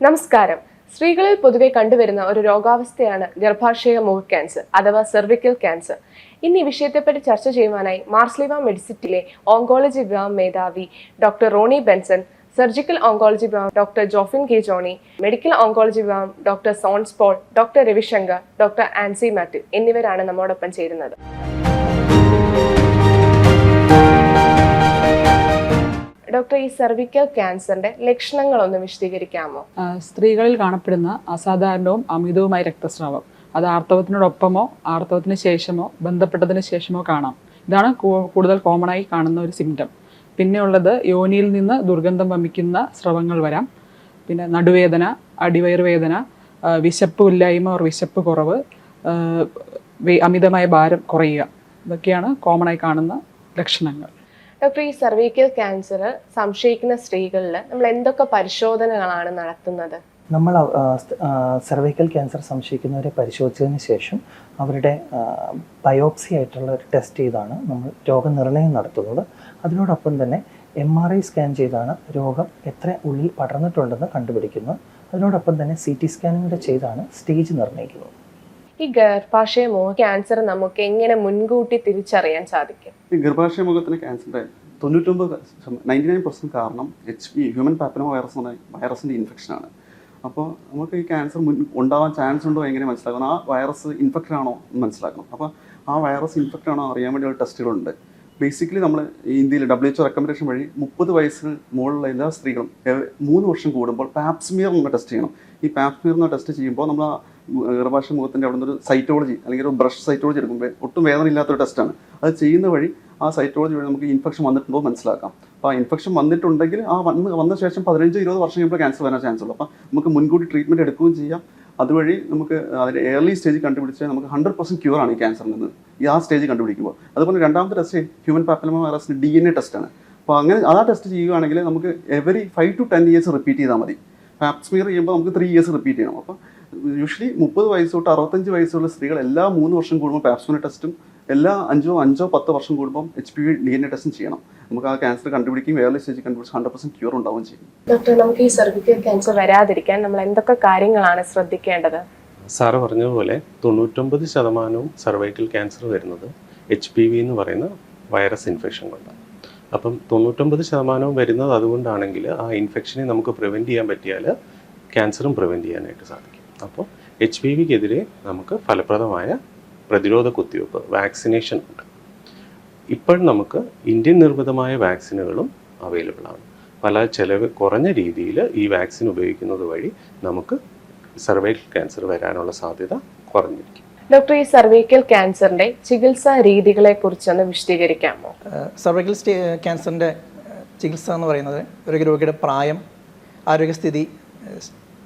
നമസ്കാരം. സ്ത്രീകളിൽ പൊതുവെ കണ്ടുവരുന്ന ഒരു രോഗാവസ്ഥയാണ് ഗർഭാശയ മുഖ ക്യാൻസർ അഥവാ സെർവിക്കൽ ക്യാൻസർ ഇന്ന് ഈ വിഷയത്തെപ്പറ്റി ചർച്ച ചെയ്യുവാനായി മാർസ്ലിവ മെഡിസിറ്റിയിലെ ഓങ്കോളജി വിഭാഗം മേധാവി doctor Roni Benson surgical oncology വിഭാഗം doctor Jofin K. Johny medical oncology വിഭാഗം doctor Sones Paul doctor Ravishankar doctor Ancy Mathew എന്നിവരാണ് നമ്മോടൊപ്പം ചേരുന്നത്. ഡോക്ടർ ഈ സെർവിക്കൽ ക്യാൻസറിന്റെ ലക്ഷണങ്ങളൊന്ന് വിശദീകരിക്കാമോ? സ്ത്രീകളിൽ കാണപ്പെടുന്ന അസാധാരണവും അമിതവുമായ രക്തസ്രാവം. അത് ആർത്തവത്തിനോടൊപ്പമോ ആർത്തവത്തിന് ശേഷമോ ബന്ധപ്പെട്ടതിന് ശേഷമോ കാണാം. ഇതാണ് കൂടുതൽ കോമൺ ആയി കാണുന്ന ഒരു സിംറ്റം പിന്നെ ഉള്ളത് യോനിയിൽ നിന്ന് ദുർഗന്ധം വമിക്കുന്ന സ്രവങ്ങൾ വരാം. പിന്നെ നടുവേദന അടിവയർവേദന വിശപ്പ് ഇല്ലായ്മ വിശപ്പ് കുറവ് അമിതമായ ഭാരം കുറയുക. ഇതൊക്കെയാണ് കോമൺ ആയി കാണുന്ന ലക്ഷണങ്ങൾ. ഡോക്ടർ ഈ സർവീക്കൽ ക്യാൻസർ സംശയിക്കുന്ന സ്ത്രീകളിൽ നമ്മൾ എന്തൊക്കെ പരിശോധനകളാണ് നടത്തുന്നത്? നമ്മൾ സർവൈക്കൽ ക്യാൻസർ സംശയിക്കുന്നവരെ പരിശോധിച്ചതിന് ശേഷം അവരുടെ ബയോപ്സി ആയിട്ടുള്ള ഒരു ടെസ്റ്റ് ചെയ്താണ് നമ്മൾ രോഗനിർണയം നടത്തുന്നത്. അതിനോടൊപ്പം തന്നെ എം ആർ ഐ സ്കാൻ ചെയ്താണ് രോഗം എത്ര ഉള്ളിൽ പടർന്നിട്ടുണ്ടെന്ന് കണ്ടുപിടിക്കുന്നത്. അതിനോടൊപ്പം തന്നെ സി ടി സ്കാനും കൂടെ ചെയ്താണ് സ്റ്റേജ് നിർണയിക്കുന്നത്. ഈ ഗർഭാശയ മുഖ ക്യാൻസർ നമുക്ക് എങ്ങനെ മുൻകൂട്ടി തിരിച്ചറിയാൻ സാധിക്കും? ഈ ഗർഭാശയ മുഖത്തിന് ക്യാൻസറിന്റെ തൊണ്ണൂറ്റൊമ്പത് നയന്റി നയൻ പെർസെന്റ് കാരണം H P human papilloma virus എന്ന വൈറസിന്റെ ഇൻഫെക്ഷനാണ് അപ്പോൾ നമുക്ക് ഈ ക്യാൻസർ മുൻ ഉണ്ടാവാൻ ചാൻസ് ഉണ്ടോ എങ്ങനെ മനസ്സിലാക്കണം? ആ വൈറസ് ഇൻഫെക്റ്റഡ് ആണോ എന്ന് മനസ്സിലാക്കണം. അപ്പോൾ ആ വൈറസ് ഇൻഫെക്റ്റഡ് ആണോ അറിയാൻ വേണ്ടിയുള്ള ടെസ്റ്റുകളുണ്ട്. ബേസിക്കലി നമ്മൾ ഇന്ത്യയിൽ ഡബ്ല്യു എച്ച് റെക്കമെൻഡേഷൻ വഴി മുപ്പത് വയസ്സിന് മുകളിലുള്ള എല്ലാ സ്ത്രീകളും മൂന്ന് വർഷം കൂടുമ്പോൾ പാപ്സ്മിയർ എന്ന ടെസ്റ്റ് ചെയ്യണം. ഈ പാപ്സ്മിയർ എന്ന ടെസ്റ്റ് ചെയ്യുമ്പോൾ നമ്മൾ ആ ഗർഭാശയ മുഖത്തിന്റെ അവിടെ ഒരു സൈറ്റോളജി അല്ലെങ്കിൽ ഒരു ബ്രഷ് സൈറ്റോളജി എടുക്കുമ്പോൾ ഒട്ടും വേദന ഇല്ലാത്തൊരു ടെസ്റ്റാണ് അത് ചെയ്യുന്ന വഴി ആ സൈറ്റോളജി വഴി നമുക്ക് ഇൻഫെക്ഷൻ വന്നിട്ടുണ്ടോ മനസ്സിലാക്കാം. അപ്പോൾ ആ ഇൻഫെക്ഷൻ വന്നിട്ടുണ്ടെങ്കിൽ ആ വന്ന് വന്ന ശേഷം പതിനഞ്ച് ഇരുപത് വർഷം കഴിയുമ്പോൾ ക്യാൻസർ വരാൻ ചാൻസ് ഉള്ളൂ. അപ്പോൾ നമുക്ക് മുൻകൂട്ടി ട്രീറ്റ്മെന്റ് എടുക്കുകയും ചെയ്യാം. അതുവഴി നമുക്ക് അതിന്റെ ഏർലി സ്റ്റേജ് കണ്ടുപിടിച്ചാൽ നമുക്ക് ഹൺഡ്രഡ് പെർസെന്റ് ക്യൂർ ആണ് ഈ ക്യാൻസറിൽ നിന്ന് ഈ ആ സ്റ്റേജ് കണ്ടുപിടിക്കുമ്പോൾ. അതുപോലെ രണ്ടാമത്തെ ടെസ്റ്റ് ഹ്യൂമൻ പാപ്പലമ വൈറസിന്റെ ഡി എൻ എ ടെസ്റ്റാണ് അപ്പോൾ അങ്ങനെ ആ ടെസ്റ്റ് ചെയ്യുകയാണെങ്കിൽ നമുക്ക് every five to ten years repeat ചെയ്താൽ മതി. പാപ്സ്മിയർ ചെയ്യുമ്പോൾ നമുക്ക് ത്രീ ഇയേഴ്സ് റിപ്പീറ്റ് ചെയ്യണം. അപ്പോൾ യൂഷ്വലി മുപ്പത് വയസ്സ് തൊട്ട് അറുപത്തഞ്ച് വയസ്സുള്ള സ്ത്രീകൾ എല്ലാ മൂന്ന് വർഷം കൂടുമ്പോൾ പാപ്സോണി ടെസ്റ്റും എല്ലാ അഞ്ചോ അഞ്ചോ പത്ത് വർഷം കൂടുമ്പോൾ H P V D N A ടെസ്റ്റും ചെയ്യണം. നമുക്ക് ആ ക്യാൻസർ കണ്ടുപിടിക്കും വേറെ സ്റ്റേജ് കണ്ടുപിടിച്ച് ഹൺഡ്രഡ് പെർസെന്റ് ക്യൂർ ഉണ്ടാവും ചെയ്യും. ഡോക്ടർ നമുക്ക് ഈ സർവിക്കൽ ക്യാൻസർ വരാതിരിക്കാൻ നമ്മൾ എന്തൊക്കെ കാര്യങ്ങളാണ് ശ്രദ്ധിക്കേണ്ടത്? സാറ് പറഞ്ഞതുപോലെ തൊണ്ണൂറ്റൊമ്പത് ശതമാനവും സർവൈക്കൽ ക്യാൻസർ വരുന്നത് എച്ച് പി വി എന്ന് പറയുന്ന വൈറസ് ഇൻഫെക്ഷൻ കൊണ്ടാണ്. അപ്പം തൊണ്ണൂറ്റൊമ്പത് ശതമാനവും വരുന്നത് അതുകൊണ്ടാണെങ്കിൽ ആ ഇൻഫെക്ഷനെ നമുക്ക് പ്രിവെന്റ് ചെയ്യാൻ പറ്റിയാൽ ക്യാൻസറും പ്രിവെന്റ് ചെയ്യാനായിട്ട് സാധിക്കും. അപ്പോൾ എച്ച് പി വിക്കെതിരെ നമുക്ക് ഫലപ്രദമായ പ്രതിരോധ കുത്തിവയ്പ്പ് വാക്സിനേഷൻ ഉണ്ട്. ഇപ്പോൾ നമുക്ക് ഇന്ത്യൻ നിർമ്മിതമായ വാക്സിനുകളും അവൈലബിൾ ആണ്. പല ചെലവ് കുറഞ്ഞ രീതിയിൽ ഈ വാക്സിൻ ഉപയോഗിക്കുന്നത് വഴി നമുക്ക് സർവൈക്കൽ ക്യാൻസർ വരാനുള്ള സാധ്യത കുറഞ്ഞിരിക്കും. ഡോക്ടർ ഈ സർവൈക്കൽ ക്യാൻസറിന്റെ ചികിത്സാ രീതികളെ കുറിച്ചൊന്ന് വിശദീകരിക്കാമോ? സർവൈക്കൽ ക്യാൻസറിന്റെ ക്യാൻസറിന്റെ ചികിത്സ എന്ന് പറയുന്നത് ഒരു രോഗിയുടെ പ്രായം ആരോഗ്യസ്ഥിതി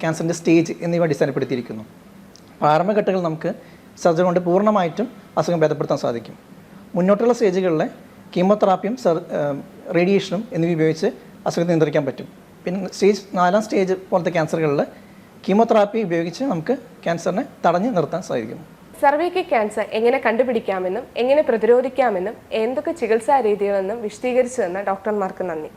ക്യാൻസറിന്റെ സ്റ്റേജ് എന്നിവ അടിസ്ഥാനപ്പെടുത്തിയിരിക്കുന്നു. പ്രാരംഭഘട്ടങ്ങളിൽ നമുക്ക് സർജറി കൊണ്ട് പൂർണമായിട്ടും അസുഖം ഭേദപ്പെടുത്താൻ സാധിക്കും. മുന്നോട്ടുള്ള സ്റ്റേജുകളിലെ കീമോതെറാപ്പിയും സർ റേഡിയേഷനും എന്നിവ ഉപയോഗിച്ച് അസുഖത്തെ നിയന്ത്രിക്കാൻ പറ്റും. പിന്നെ സ്റ്റേജ് നാലാം സ്റ്റേജ് പോലത്തെ ക്യാൻസറുകളിൽ കീമോതെറാപ്പി ഉപയോഗിച്ച് നമുക്ക് ക്യാൻസറിനെ തടഞ്ഞു നിർത്താൻ സാധിക്കും. സർവൈക്കൽ ക്യാൻസർ എങ്ങനെ കണ്ടുപിടിക്കാമെന്നും എങ്ങനെ പ്രതിരോധിക്കാമെന്നും എന്തൊക്കെ ചികിത്സാ രീതികളെന്നും വിശദീകരിച്ചു തന്ന ഡോക്ടർമാർക്ക് നന്ദി.